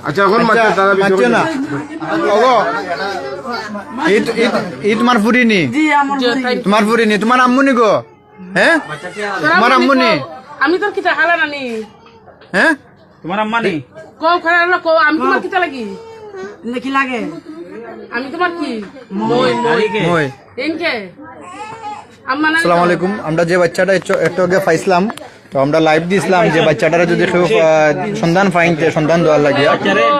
আচ্ছা এখন মারছে না। ঈদ তোমার ফুরিনি তোমার ফুরিনি তোমার আম্মুনি গো হ্যাঁ তোমার আম্মুনি আমি তোর কিতা খালা নানি? হ্যাঁ তোমার আম্মা নেই কও খালা কও আমি তোমার কিতা লাগি? লাগে। আমি তোমার কি? মই মই মই। এনকে আম্মা আসসালামু আলাইকুম। আমরা যে বাচ্চাটা একটু- আগে পাইছিলাম তো আমরা লাইভ দিছিলাম। যে বাচ্চাটারে যদি কেউ সন্ধান পাইনতে সন্ধান দেওয়ার লাগিয়া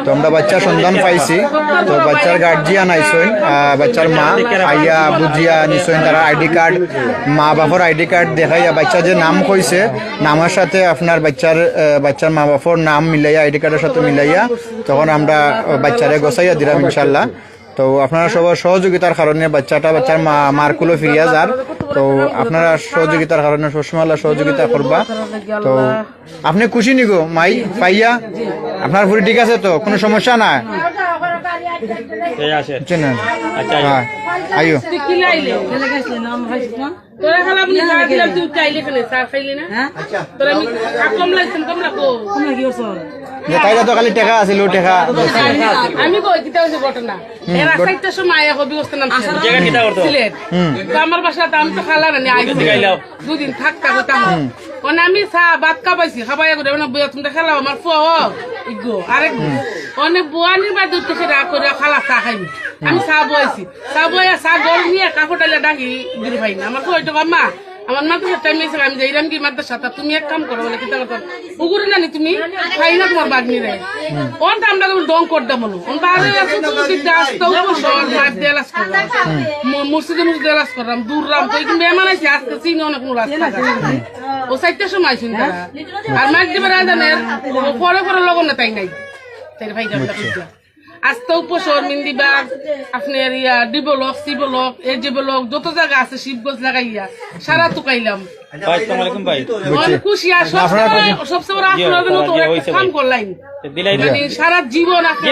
তো আমরা বাচ্চার সন্ধান পাইছি। তো বাচ্চার গার্জিয়ান আইসইন বাচ্চার মা আইয়া বুঝিয়া নিশ্চয় তারা আইডি কার্ড মা বাপর আইডি কার্ড দেখাইয়া বাচ্চা যে নাম কইছে নামের সাথে আপনার বাচ্চার বাচ্চার মা বাপর নাম মিলাইয়া আইডি কার্ডের সাথে মিলাইয়া তখন আমরা বাচ্চারে গোসাইয়া দিলাম ইনশাল্লাহ তো আপনারা সবার সহযোগিতার কারণে বাচ্চাটা বাচ্চার মা মারকুলো ফিরিয়া যার তো আপনারা সহযোগিতার কারণে সবসময় সহযোগিতা করবা। তো আপনি খুশি নিগো মাই পাইয়া? আপনার পুরি ঠিক আছে তো? কোনো সমস্যা না এই আসে বুঝছেন না? আচ্ছা হ্যাঁ আইও। কি তোরা খালা আপনি চা দিলাম তুই চাইলে কেন চা খাইলি না তোরা আমি আ- কম লাগছেন কম তো খালি টেকা আছিল টেকা। আমি কই কিতা হইছে ঘটনা এরা চারটার সময় আয়া কবি বসতে নাম জায়গা কিতা করতো? সিলেট তো আমার বাসাতে আমি তো খালা না আইছি গাইলাও। দুদিন থাকতা হইতাম মানে আমি চা ভাত খাবাইছি খাবাই করে মানে বইয়া তুমি খেলাও আমার ফুয়া ইগো আরেক অনেক বুয়ানির বাদ উঠতে সেটা করে খালা চা খাইনি আমি চা বইছি চা বইয়া চা গরম নিয়ে কাপড় ডালে ডাকি দিতে পাই না আমার ফুয়া আম্মা আমার মাদ্রাসার টাইম এসে আমি যাইলাম কি মাদ্রাসা তা তুমি এক কাম করো বলে কিতা কথা উগুরে না নি তুমি? খাই না তোমার বাগনি রে। অন তো আমরা ডং করতে বলো। অন তারে আছে তুমি দিতে আসতো মার দেলাস করলাম মসজিদে মুর্শিদে দেলাস করলাম দূররাম তো কি মেহমান আছে আজকে চিনি অনেক কোন রাস্তা আছে। ও সাইতে সময় তারা। আর মার দিবে রাজানের পরে পরে লগন না তাই নাই। তাই ভাই যাব আস্তে উপসর মিন্দিবাগ আপনার ইয়া ডিবলক সিবলক এ যত জায়গা আছে শিবগঞ্জ লাগাইয়া সারা তুকাইলাম মানে সারা জীবন আপনার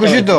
খুশি তো?